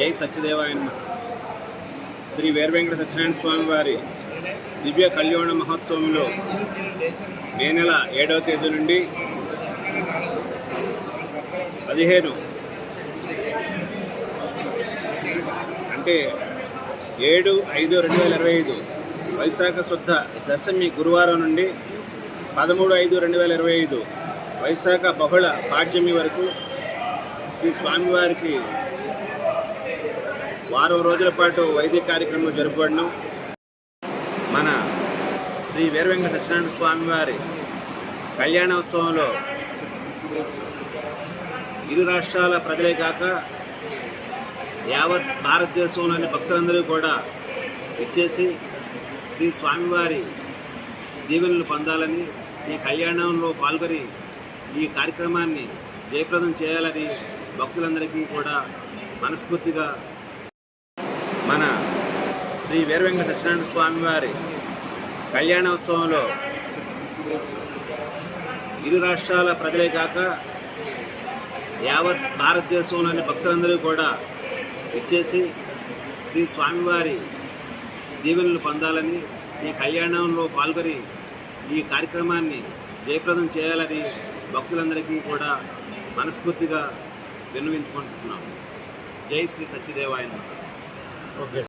జై సత్యదేవాయన శ్రీ వీరవెంకట సత్యనారాయణ స్వామి వారి దివ్య కళ్యాణ మహోత్సవంలో మే నెల ఏడవ తేదీ నుండి పదిహేను అంటే ఏడు ఐదు రెండు వేల ఇరవై ఐదు వైశాఖ శుద్ధ దశమి గురువారం నుండి పదమూడు ఐదు రెండు వేల ఇరవై ఐదు వైశాఖ బహుళ పాఠ్యమి వరకు శ్రీ స్వామివారికి వారం రోజుల పాటు వైదిక కార్యక్రమం జరుపుకోవడం మన శ్రీ వీరవెంకట సత్యనారాయణ స్వామి వారి కళ్యాణోత్సవంలో ఇరు రాష్ట్రాల ప్రజలే కాక యావత్ భారతదేశంలోని భక్తులందరూ కూడా ఇచ్చేసి శ్రీ స్వామివారి దీవెనలు పొందాలని ఈ కళ్యాణంలో పాల్గొని ఈ కార్యక్రమాన్ని జయప్రదం చేయాలని భక్తులందరికీ కూడా మనస్ఫూర్తిగా మన శ్రీ వీరవెంకట సత్యనారాయణ స్వామి వారి కళ్యాణోత్సవంలో ఇరు రాష్ట్రాల ప్రజలే కాక యావత్ భారతదేశంలోని భక్తులందరూ కూడా ఇచ్చేసి శ్రీ స్వామివారి దీవెనలు పొందాలని ఈ కళ్యాణంలో పాల్గొని ఈ కార్యక్రమాన్ని జయప్రదం చేయాలని భక్తులందరికీ కూడా మనస్ఫూర్తిగా విన్నవించుకుంటున్నాం. జై శ్రీ సత్యదేవాయన porque